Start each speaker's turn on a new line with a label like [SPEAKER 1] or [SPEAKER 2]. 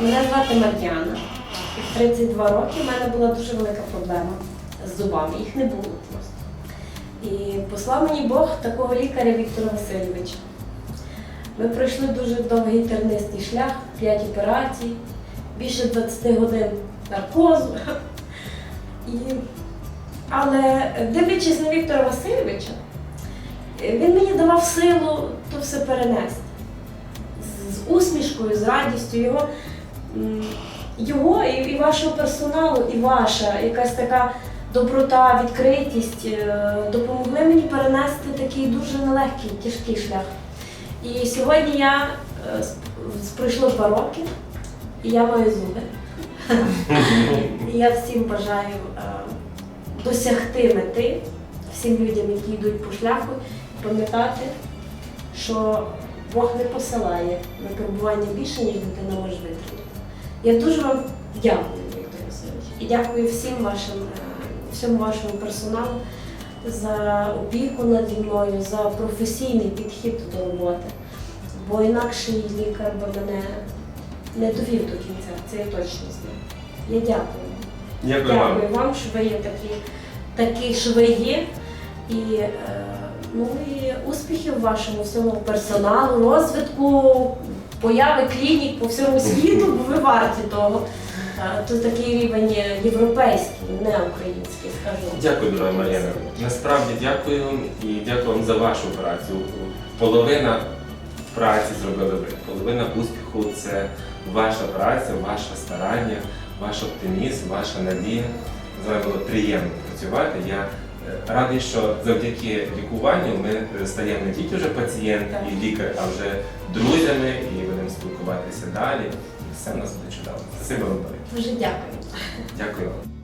[SPEAKER 1] Мене звати Мар'яна. В 32 роки в мене була дуже велика проблема з зубами. Їх не було просто. І послав мені Бог такого лікаря Віктора Васильовича. Ми пройшли дуже довгий тернистий шлях, 5 операцій, більше 20 годин наркозу. І... Але дивлячись на Віктора Васильовича, він мені давав силу то все перенести. З- усмішкою, з радістю його, його і, і вашого персоналу, і ваша якась така доброта, відкритість е, допомогли мені перенести такий дуже нелегкий, тяжкий шлях. І сьогодні я е, пройшло два роки, і я маю зуби. І я всім бажаю е, досягти мети, всім людям, які йдуть по шляху, пам'ятати, що Бог не посилає випробування більше, ніж дитина може витримати. Я дуже вам дякую, Віктор Васильович, і дякую всім вашим, е, всьому вашому персоналу за опіку наді мною, за професійний підхід до роботи. Бо інакший лікар би мене не довів до кінця, це я точно знаю. Я дякую.
[SPEAKER 2] Дякую.
[SPEAKER 1] Дякую вам, що ви є такі, такі, що ви є. І, е, ну, і успіхів вашому всьому персоналу, розвитку, появи клінік по всьому світу, бо ви варті того. Тут такий рівень європейський, не український, скажу.
[SPEAKER 2] Дякую, дорога Мар'яна. Насправді дякую і дякую вам за вашу працю. Половина праці зробили ви. Половина успіху це ваша праця, ваше старання, ваш оптимізм, ваша надія. З вами було приємно працювати. Я радий, що завдяки лікуванню ми е, стаємо не тільки вже пацієнт і лікар, а вже друзями і будемо спілкуватися далі. І все в нас буде чудово. Спасибо вам.
[SPEAKER 1] Дуже дякую.
[SPEAKER 2] Дякую вам.